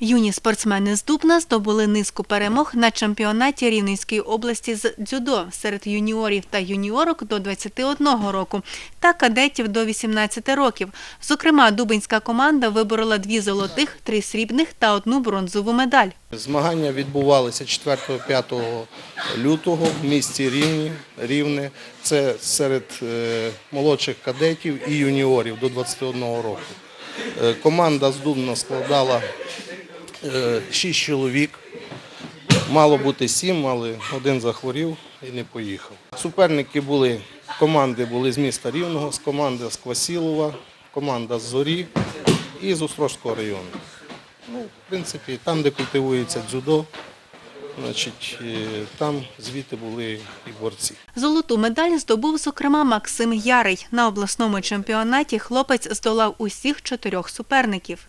Юні спортсмени з Дубна здобули низку перемог на чемпіонаті Рівненської області з дзюдо серед юніорів та юніорок до 21 року та кадетів до 18 років. Зокрема, дубинська команда виборола дві золотих, три срібних та одну бронзову медаль. Змагання відбувалися 4-5 лютого в місті Рівні, Рівне. Це серед е, молодших кадетів і юніорів до 21 року. Е, Команда з Дубна складала 6 чоловік. Мало бути 7, але один захворів і не поїхав. Суперники були, команди були з міста Рівного, з команди з Квасілова, команда з Зорі і з Острозького району. Ну, в принципі, там, де культивується дзюдо, значить, е, там звідти були і борці. Золоту медаль здобув, зокрема, Максим Ярий. На обласному чемпіонаті хлопець здолав усіх чотирьох суперників.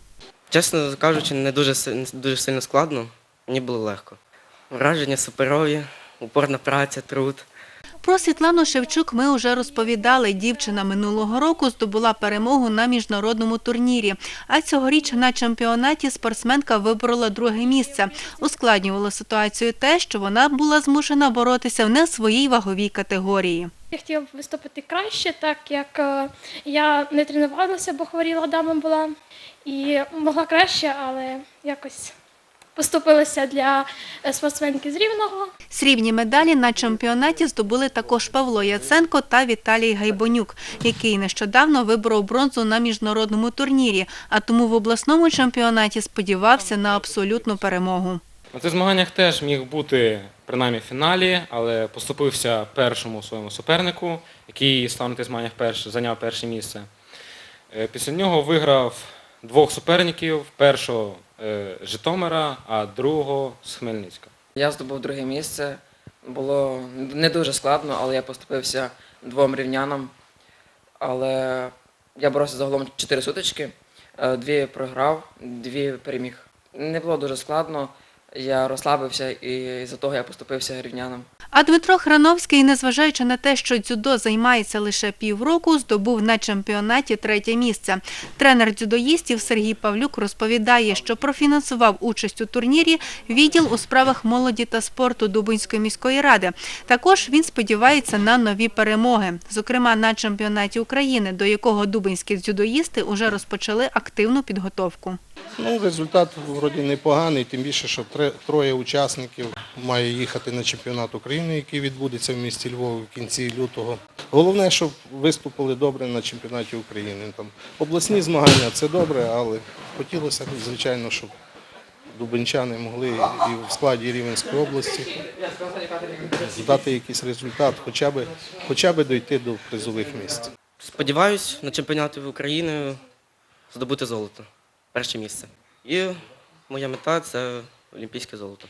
Чесно кажучи, не дуже, не дуже сильно складно, мені було легко. Враження суперові, упорна праця, труд. Про Світлану Шевчук ми вже розповідали. Дівчина минулого року здобула перемогу на міжнародному турнірі. А цьогоріч на чемпіонаті спортсменка виборола друге місце. Ускладнювало ситуацію те, що вона була змушена боротися в не своїй ваговій категорії. Я хотіла виступити краще, так як е, я не тренувалася, бо хворіла дама була. І могла краще, але якось поступилася для е, спортсменки з Рівного. Срібні медалі на чемпіонаті здобули також Павло Яценко та Віталій Гайбонюк, який нещодавно виборов бронзу на міжнародному турнірі, а тому в обласному чемпіонаті сподівався на абсолютну перемогу. На цих змаганнях теж міг бути принаймні в фіналі, але поступився першому своєму супернику, який став на тих змаганнях перш, зайняв перше місце. Е, Після нього виграв двох суперників: першого Житомира, а другого з Хмельницька. Я здобув друге місце. Було не дуже складно, але я поступився двом рівнянам. Але я боровся загалом 4 сутички. Е, Дві програв, дві переміг. Не було дуже складно. Я розслабився і з-за того я поступився рівнянам. А Дмитро Храновський, незважаючи на те, що дзюдо займається лише півроку, здобув на чемпіонаті третє місце. Тренер дзюдоїстів Сергій Павлюк розповідає, що профінансував участь у турнірі відділ у справах молоді та спорту Дубинської міської ради. Також він сподівається на нові перемоги, зокрема на чемпіонаті України, до якого дубинські дзюдоїсти уже розпочали активну підготовку. Ну, результат вроді непоганий, тим більше, що троє учасників має їхати на чемпіонат України, який відбудеться в місті Львові в кінці лютого. Головне, щоб виступили добре на чемпіонаті України. Там обласні змагання це добре, але хотілося б, звичайно, щоб дубенчани могли і в складі Рівненської області дати якийсь результат, хоча б, хоча б дойти до призових місць. Сподіваюсь, на чемпіонаті України здобути золото, перше місце. І моя мета це олімпійське золото.